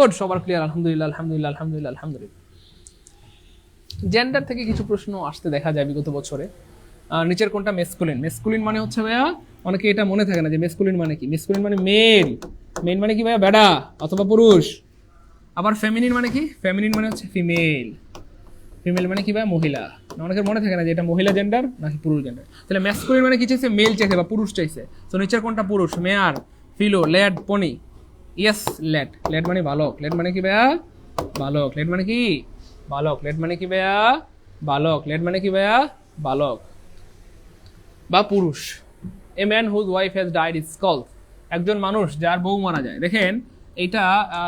Good সবার clear আলহামদুলিল্লাহ আলহামদুলিল্লাহ আলহামদুলিল্লাহ আলহামদুলিল্লাহ। জেন্ডার থেকে কিছু প্রশ্ন আসতে দেখা যায় বিগত বছরে। নিচের কোনটা মেসকুলিন মেসকুলিন মানে হচ্ছে ভাইয়া, অনেকে এটা মনে থাকে না যে মেসকুলিন মানে কি? মেসকুলিন মানে মেল মেল মানে কি ভাইয়া? বেড়া অথবা পুরুষ। আবার ফেমিনিন মানে কি? ফেমিনিন মানে হচ্ছে ফিমেল ফিমেল মানে কি ভাই মহিলা। অনেকের মনে থাকে না যে এটা মহিলা জেন্ডার নাকি পুরুষ জেন্ডার তাহলে ম্যাসকুলিন মানে কি চাইছে? মেল চাইছে বা পুরুষ চাইছে। তো নিচের কোনটা পুরুষ? Mare filly lad pony yes lad lad মানে বালক ল্যাড মানে কি ভাইয়া? বালক ল্যাড মানে কি? বালক ল্যাড মানে কি ভাইয়া? বালক ল্যাড মানে কি ভাইয়া? বালক বা পুরুষ। A man whose wife has died is call একজন মানুষ যার বউ মারা যায়। দেখেন, এটা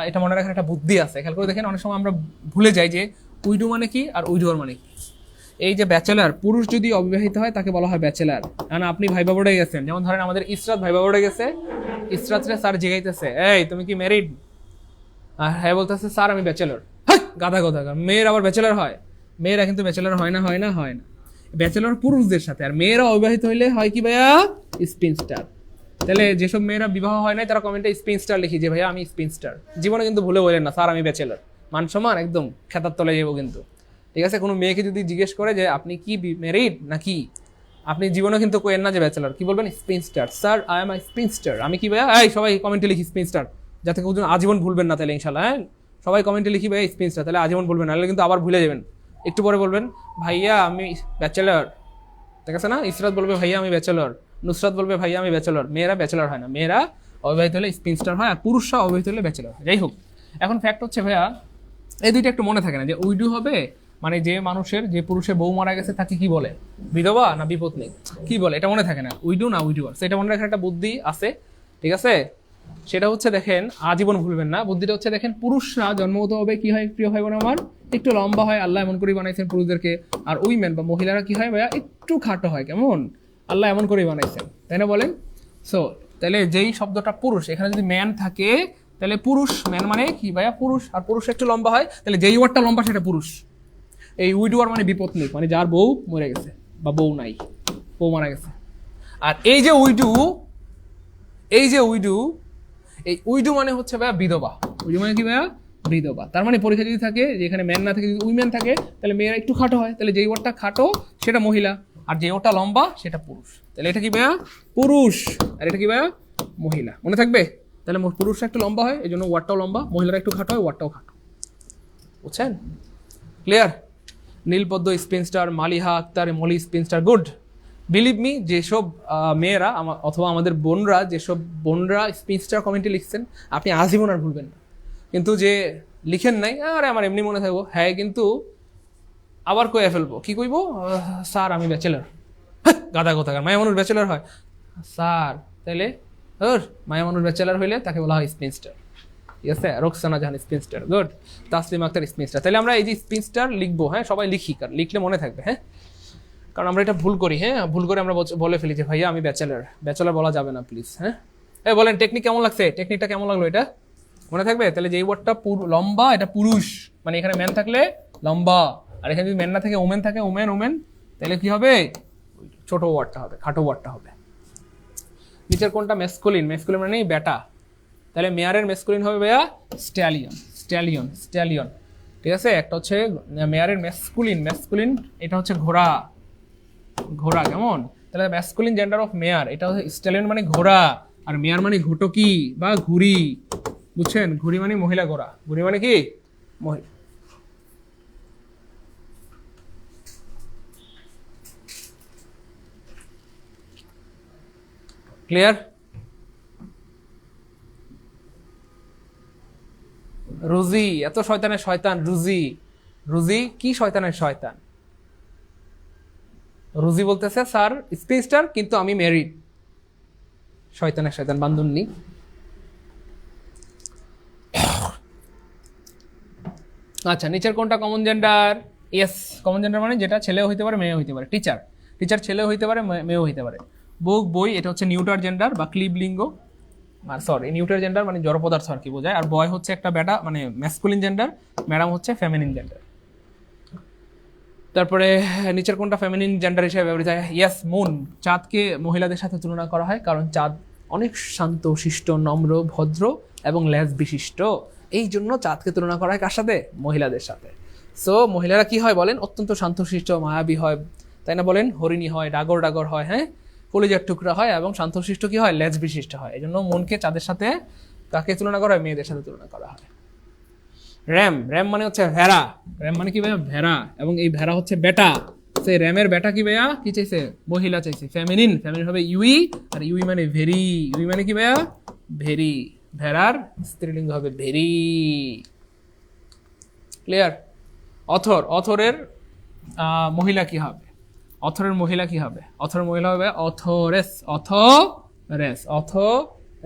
এটা মনে রাখার একটা বুদ্ধি আছে। খেয়াল করে দেখেন, অনেক সময় আমরা ভুলে যাই যে উইডো মানে কি আর উইডোর মানে কি। এই যে ব্যাচেলার পুরুষ যদি অবিবাহিত হয়, তাকে বলা হয় ব্যাচেলার কারণ আপনি ভাইবা বোর্ডে গেছেন। যেমন ধরেন আমাদের ইসরাত ভাইবা বোর্ডে গেছে। ইসরাত রে স্যার জিগাইতেছে, এই, তুমি কি ম্যারিড আর হ্যাঁ বলতেছে স্যার আমি ব্যাচেলর গাদা গাদা মেয়ের আবার ব্যাচেলর হয়। মেয়েরা কিন্তু ব্যাচেলর হয় না হয় না হয় না। ব্যাচেলর পুরুষদের সাথে। আর মেয়েরা অবিবাহিত হইলে হয় কি ভাইয়া? স্পিনস্টার তাহলে যেসব মেয়েরা বিবাহ হয় নাই, তারা কমেন্টে স্পিনস্টার লিখি যে, ভাইয়া, আমি স্পিনস্টার জীবনে কিন্তু ভুলে বলেন না স্যার আমি ব্যাচেলর মান সমান একদম খেতার তলে যাব কিন্তু। ঠিক আছে? কোনো মেয়েকে যদি জিজ্ঞেস করে যে, আপনি কি ম্যারিড নাকি? আপনি জীবনে কিন্তু কোয়েন না যে ব্যাচেলর কি বলবেন? Spinster sir I am I spinster আমি কি ভাইয়া? এই, সবাই কমেন্টে লিখি স্পিনস্টার যাতে কেউ আজীবন ভুলবেন না তাহলে ইনশাল্লাহ হ্যাঁ? সবাই কমেন্টে লিখি ভাই স্পিনস্টার তাহলে আজীবন ভুলবেন না কিন্তু আবার ভুলে যাবেন। একটু পরে বলবেন, ভাইয়া, আমি ব্যাচেলর ঠিক আছে না? ইসরাত বলবে, ভাইয়া, আমি ব্যাচেলর নুসরাত বলবে, ভাইয়া, আমি ব্যাচেলর মেয়েরা ব্যাচেলর হয় না। মেয়েরা অবিবাহিত হলে স্পিনস্টার হয় আর পুরুষরা অবিবাহিত হলে ব্যাচেলর যাই হোক, এখন ফ্যাক্ট হচ্ছে ভাইয়া, এই দুইটা একটু মনে থাকে না যে উইডু হবে মানে যে মানুষের, যে পুরুষের বউ মারা গেছে, তাকে কি বলে? বিধবা না বিপত্নী কি বলে? এটা মনে থাকে না। উইডু না উইডুয়ার সেটা মনে রাখার একটা বুদ্ধি আছে। ঠিক আছে? সেটা হচ্ছে দেখেন, আজীবন ভুলবেন না। বুদ্ধিটা হচ্ছে দেখেন, পুরুষরা জন্মগত হবে কি হয়? প্রিয় হয় বোন আমার, একটু লম্বা হয়, আল্লাহ এমন করেই বানাইছেন পুরুষদেরকে। আর উইমেন বা মহিলারা কি হয় ভাইয়া? একটু খাটো হয়, কেমন? আল্লাহ এমন করেই বানাইছেন। তাই না বলেন? সো তাহলে যেই শব্দটা পুরুষ, এখানে যদি ম্যান থাকে, তাহলে পুরুষ ম্যান মানে কি ভাইয়া? পুরুষ। আর পুরুষ একটু লম্বা হয়, তাহলে যেই ওয়ার্ডটা লম্বা, সেটা পুরুষ। এই উইডুয়ার মানে বিপত্নী মানে যার বউ মরে গেছে বা বউ নাই, বউ মারা গেছে। আর এই যে উইডু, এই যে উইডু, এই উইডু মানে হচ্ছে ভাইয়া বিধবা। উইডু মানে কি ভাইয়া? বিধবা। তার মানে পরীক্ষা যদি থাকে, যে এখানে ম্যান না থাকে, যদি উইম্যান থাকে, তাহলে মেয়েরা একটু খাটো হয়। তাহলে যেই ওয়ার্ডটা খাটো, সেটা মহিলা। আর যে ওটা লম্বা, সেটা পুরুষ। তাহলে এটা কি ভাইয়া? পুরুষ। আর এটা কি ভাইয়া? মহিলা। মনে থাকবে? তাহলে পুরুষরা একটু লম্বা হয় এই জন্য ওয়ার্ডটাও লম্বা, মহিলারা একটু খাটো হয় ওয়ার্ডটাও খাটো। বুঝছেন? Clear Nilpadma spinster Maliha Akhtar, Moli spinster good. Believe me যেসব মেয়েরা অথবা আমাদের বোনরা, যেসব বোনরা স্পিনস্টার কমেন্টে লিখছেন, আপনি আজীবন আর ভুলবেন না। কিন্তু যে লিখেন নাই, আরে আমার এমনি মনে থাকব। হ্যাঁ কিন্তু আবার কয়ে ফেলব। কি কইব? স্যার, আমি ব্যাচেলার। গাদা কোথাকার। মায়া মানুষ ব্যাচেলার হয়। স্যার, তাইলে ওর মায়া মানুষ ব্যাচেলার হইলে তাকে বলা হয় স্পিনস্টার ঠিক আছে Roksana Jahan spinster good Taslim Akter spinster তাহলে আমরা এই যে স্পিনস্টার লিখব হ্যাঁ? সবাই লিখি, কারণ লিখলে মনে থাকবে হ্যাঁ? কারণ আমরা এটা ভুল করি হ্যাঁ? ভুল করে আমরা বলে ফেলি যে, ভাইয়া, আমি ব্যাচেলার ব্যাচেলার বলা যাবে না প্লিজ হ্যাঁ? এই বলেন টেকনিক কেমন লাগছে? টেকনিকটা কেমন লাগল এটা? মনে থাকবে? তাহলে যেই ওয়ার্ডটা লম্বা, এটা পুরুষ। মানে এখানে ম্যান থাকলে লম্বা। আর এখানে যদি ম্যান না থাকে ওমেন থাকে ওমেন ওমেন তাহলে কি হবে? ছোট ওয়ার্ডটা হবে, খাটো ওয়ার্ডটা হবে। নিচের কোনটা? মেসকুলিন মেসকুলিন মানে বেটা তাহলে মেয়ারের মেসকুলিন হবে ভাইয়া স্ট্যালিয়ন স্ট্যালিয়ন স্ট্যালিয়ন ঠিক আছে? একটা হচ্ছে মেয়ারের মেসকুলিন মেসকুলিন এটা হচ্ছে ঘোড়া। ঘোড়া, কেমন? তাহলে ম্যাসকুলিন জেন্ডার অফ মেয়ার এটা হচ্ছে স্ট্যালিয়ন মানে ঘোড়া, আর মেয়ার মানে ঘুটকি বা ঘুড়ি। বুঝছেন? ঘুড়ি মানে মহিলা ঘোড়া। ঘুড়ি মানে কি? মহিলা ক্লিয়ার রুজি, এত শয়তানের শয়তান, রুজি। রুজি, কি শয়তানের শয়তান? রুজি বলতেছে, স্যার স্পেসটার কিন্তু আমি ম্যারিড শয়তানের শয়তান বান্ধবনী আচ্ছা নিচের কোনটা? Common gender yes common gender মানে যেটা ছেলেও হইতে পারে, মেয়েও হইতে পারে। টিচার টিচার ছেলেও হইতে পারে মেয়েও হইতে পারে। বুক, বই, এটা হচ্ছে নিউটার জেন্ডার বা ক্লিব লিঙ্গ আর সরি নিউটার জেন্ডার মানে জড় পদার্থ আর কি বোঝায়। আর বয় হচ্ছে একটা বেটা মানে ম্যাসকুলিন জেন্ডার ম্যাডাম হচ্ছে ফেমিনিন জেন্ডার তারপরে, নিচের কোনটা ফেমিনিন জেন্ডার হিসেবে ব্যবহৃত হয়? ইয়াস মুন চাঁদকে মহিলাদের সাথে তুলনা করা হয়, কারণ চাঁদ অনেক শান্ত, শিষ্ট, নম্র, ভদ্র এবং ল্যাজ বিশিষ্ট। এই জন্য চাঁদকে তুলনা করা হয় কার সাথে? মহিলাদের সাথে। সো মহিলারা কি হয় বলেন? অত্যন্ত শান্তশিষ্ট মায়াবী হয়। তাই না বলেন? হরিণী হয়, ডাগর ডাগর হয় হ্যাঁ? কলিজার টুকরা হয় এবং শান্তশিষ্ট কি হয়? লেজ বিশিষ্ট হয়। এই জন্য মনকে চাঁদের সাথে কাকে তুলনা করা হয়? মেয়েদের সাথে তুলনা করা হয়। র্যাম র্যাম মানে হচ্ছে ভেড়া। র্যাম মানে কি ভাইয়া? ভেড়া। এবং এই ভেড়া হচ্ছে বেটা। সেই র্যামের বেটা কি ভাইয়া? কি চাইছে? মহিলা চাইছে। ফ্যামিনিন ফ্যামিনিন হবে ইউই। আর ইউই মানে ভেরি। ইউই মানে কি ভাইয়া? ভেরি। ভেড়ার স্ত্রীলিঙ্গ হবে ভেরি। ক্লিয়ার? অথর। অথরের মহিলা কি হবে? অথরের মহিলা কি হবে? অথরের মহিলা হবে অথরেস অথ রেস অথ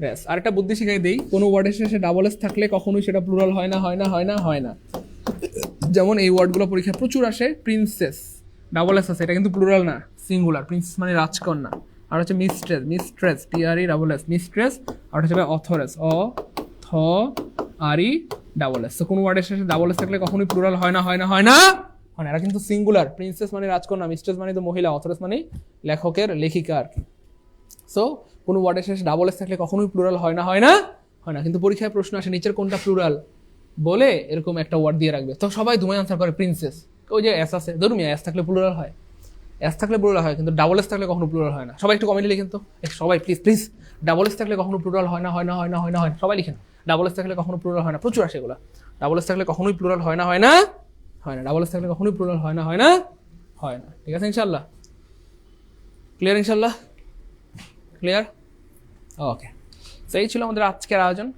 রেস আরেকটা বুদ্ধি শিখাই দিই, কোনো ওয়ার্ডের শেষে ডাবল এস থাকলে কখনোই সেটা প্লুরাল হয় না হয় না হয় না হয় না। যেমন এই ওয়ার্ডগুলো পরীক্ষায় প্রচুর আসে প্রিন্সেস ডাবল এস আছে, এটা কিন্তু প্লুরাল না সিঙ্গুলার প্রিন্সেস মানে রাজকন্যা। আর হচ্ছে mistress mistress T R E double S mistress আর হচ্ছে অথরেস, অ, থ আর ই ডাবল এস তো কোনো ওয়ার্ডের শেষে ডাবল এস থাকলে কখনোই প্লুরাল হয় না হয় না হয় না। হয় না এরা কিন্তু সিঙ্গুলার প্রিন্সেস মানে রাজকন্যা মিস্ট্রেস মানে তো মহিলা অথরেস মানে লেখকের লেখিকা আর কি সো কোনো ওয়ার্ডের শেষে ডাবল এস থাকলে কখনোই প্লুরাল হয় না হয় না? হয় না। কিন্তু পরীক্ষায় প্রশ্ন আসে নিচের কোনটা প্লুরাল বলে এরকম একটা ওয়ার্ড দিয়ে রাখবে। তো সবাই দুমাই আনসার করে প্রিন্সেস ওই যে এস আছে। ধরুন এস থাকলে প্লুরাল হয়। এস থাকলে প্লুরাল হয়, কিন্তু ডাবল এস থাকলে কখনো প্লুরাল হয় না। সবাই একটু কমেন্টে লিখেন তো। সবাই প্লিজ প্লিজ ডাবল এস থাকলে কখনো প্লুরাল হয় না হয় না হয় না হয় না, হয় সবাই লিখেন। ডাবল এস থাকলে কখনো প্লুরাল হয় না। প্রচুর আসে এগুলো। ডাবল এস থাকলে কখনোই প্লুরাল হয় না হয় না? হয় না। ডাবল এস থাকলে কখনোই প্লুরাল হয় না হয় না? হয় না। ঠিক আছে ইনশাল্লাহ ক্লিয়ার ইনশাল্লাহ ক্লিয়ার ওকে তো এই ছিল আমাদের আজকের আয়োজন।